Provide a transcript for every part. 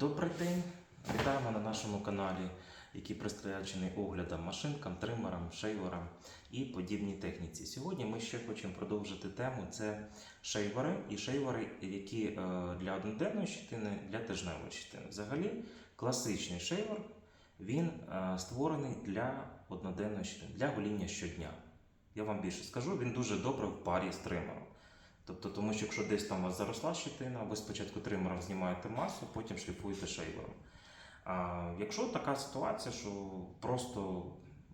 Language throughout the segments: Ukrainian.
Добрий день! Вітаємо на нашому каналі, який присвячений оглядам машинкам, тримерам, шейверам і подібній техніці. Сьогодні ми ще хочемо продовжити тему: це шейвери і шейвери, які е, для одноденної щитини, для тижневої щитини. Взагалі, класичний шейвер він е, створений для одноденної щитини, для гоління щодня. Я вам більше скажу, він дуже добре в парі з тримером. Тобто, тому що якщо десь там у вас заросла щитина, ви спочатку тримером знімаєте масу, потім шліфуєте шейвером. А якщо така ситуація, що просто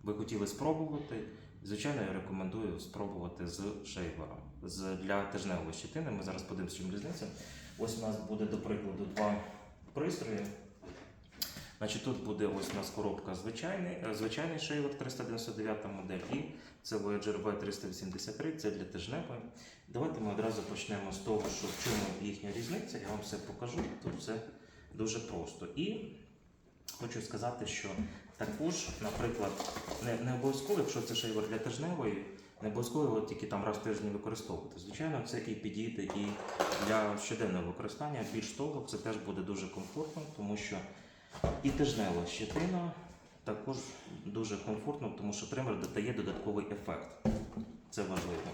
ви хотіли спробувати, звичайно, я рекомендую спробувати з шейвером. З, для тижневої щитини ми зараз подивимося, чим різниця. Ось у нас буде, до прикладу, два пристрої. Значить, тут буде ось у нас коробка звичайний, звичайний шейвер 399 модель і це Voyager V383, це для тижневої. Давайте ми одразу почнемо з того, що в чому їхня різниця. Я вам все покажу. Тут все дуже просто. І хочу сказати, що також, наприклад, не, не обов'язково, якщо це шейвер для тижневої, не обов'язково його тільки там раз в тиждень використовувати. Звичайно, це і підійде і для щоденного використання. Більш того, це теж буде дуже комфортно, тому що і тижнева щетина також дуже комфортно, тому що тример додає додатковий ефект. Це важливо.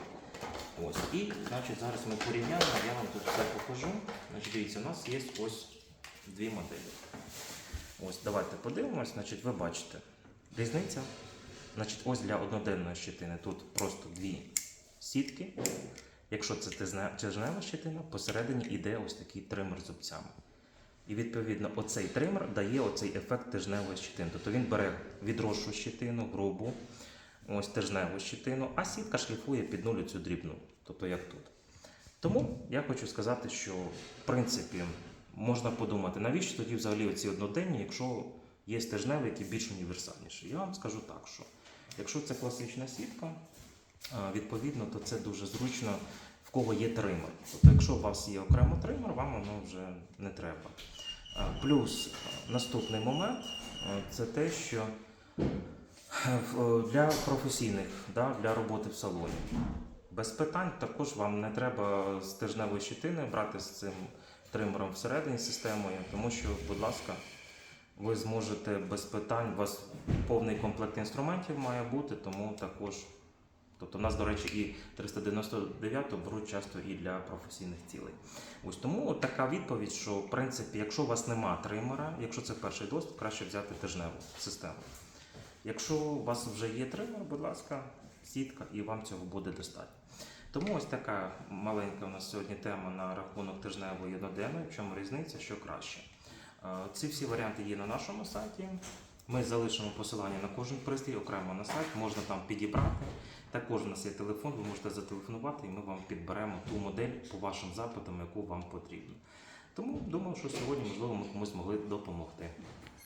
Ось. І значить, зараз ми порівняємо, я вам тут все покажу. Значить, дивіться, у нас є ось дві моделі. Ось, давайте подивимось. Значить, ви бачите різниця. Значить, ось для одноденної щитини тут просто дві сітки. Якщо це тижнева щитина, посередині йде ось такий тример зубцями. І відповідно оцей тример дає оцей ефект тижневої щитини. Тобто він бере відросшу щитину, грубу, ось тижневу щитину, а сітка шліфує під нулю цю дрібну, тобто як тут. Тому я хочу сказати, що в принципі можна подумати, навіщо тоді взагалі оці одноденні, якщо є тижневі, які більш універсальніші. Я вам скажу так, що якщо це класична сітка, відповідно, то це дуже зручно, кого є тример. Тобто, якщо у вас є окремо тример, вам воно вже не треба. Плюс наступний момент це те, що е, для професійних, для роботи в салоні. Без питань також вам не треба з тижневої щитини брати з цим тримером всередині системою, тому що, будь ласка, ви зможете без питань, у вас повний комплект інструментів має бути, тому також. Тобто, в нас, до речі, і 399 беруть часто і для професійних цілей. Ось тому от така відповідь, що в принципі, якщо у вас нема тримера, якщо це перший доступ, краще взяти тижневу систему. Якщо у вас вже є тример, будь ласка, сітка, і вам цього буде достатньо. Тому ось така маленька у нас сьогодні тема на рахунок тижневої і одноденної, в чому різниця, що краще. Е, Ці всі варіанти є на нашому сайті. Ми залишимо посилання на кожен пристрій окремо на сайт, можна там підібрати. Також у нас є телефон, ви можете зателефонувати, і ми вам підберемо ту модель по вашим запитам, яку вам потрібно. Тому думаю, що сьогодні, можливо, ми комусь змогли допомогти.